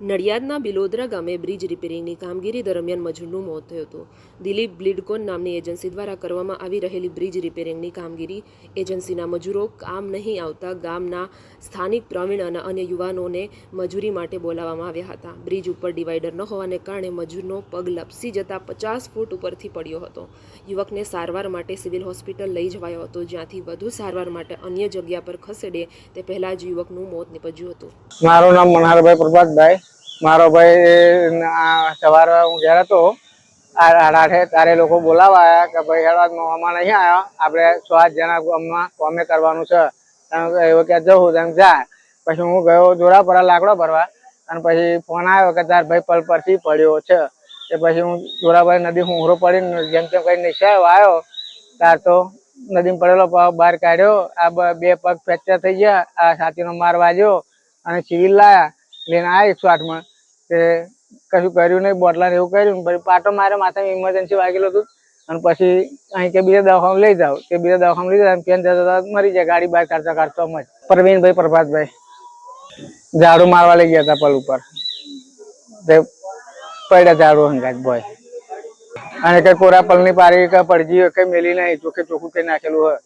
નડિયાદના બિલોદરા ગામે બ્રિજ રિપેરિંગની કામગીરી દરમિયાન મજૂરનું મોત થયું હતું. દિલીપ બ્લિડકોન નામની એજન્સી દ્વારા કરવામાં આવી રહેલી બ્રિજ રિપેરિંગની કામગીરી એજન્સીના મજૂરો કામ નહીં આવતા ગામના સ્થાનિક પ્રવીણ અને અન્ય યુવાનોને મજૂરી માટે બોલાવવામાં આવ્યા હતા. બ્રિજ ઉપર ડિવાઈડર ન હોવાને કારણે મજૂરનો પગ લપસી જતા પચાસ ફૂટ ઉપરથી પડ્યો હતો. યુવકને સારવાર માટે સિવિલ હોસ્પિટલ લઈ જવાયો હતો, જ્યાંથી વધુ સારવાર માટે અન્ય જગ્યા પર ખસેડે તે પહેલાં જ યુવકનું મોત નીપજ્યું હતું. મારું નામ મનહરભાઈ પ્રભાતભાઈ. મારો ભાઈ આ સવારે હું ઘેર હતો. આઠે તારે લોકો બોલાવા કે ભાઈ હેડવા આમાં નહીં આવ્યા. આપણે આઠ જણા ગામમાં કોમે કરવાનું છે. એવું કે જવું તેમ જા. પછી હું ગયો જોરાપરા લાકડો ભરવા. અને પછી ફોન આવ્યો કે તાર ભાઈ પલ પરથી પડ્યો છે. તે પછી હું જોરાભાઈ નદી હુંહરો પડીને જેમ તેમ કઈ નિશાયો આવ્યો ત્યાર તો નદીમાં પડેલો પગ બહાર કાઢ્યો. આ બ- પગ ફ્રેક્ચર થઈ ગયા. આ છાતીનો માર વાગ્યો અને સિવિલ લાયા. લઈને આવી એકસો આઠમાં. તે કશું કર્યું નહીં બોટલા એવું કર્યું પછી પાટો મારે માથામાં ઇમરજન્સી વાગેલું હતું. અને પછી અહીં કે બીજા દવાખાને લઈ જાઓ. તે બીજા દવાખાને લઈ જાવ પેન જતા મરી જાય, ગાડી બહાર કાઢતા કાઢતા મજ પ્રવીણભાઈ પ્રભાતભાઈ, ઝાડુ મારવા લઈ ગયા હતા પલ ઉપર. તે પડ્યા ઝાડુ હંગાત ભાઈ અને કઈ કોરા પલની પારી કઈ પડજી કઈ મેલી નહીં, ચોખ્ખે ચોખ્ખું કઈ નાખેલું હોય.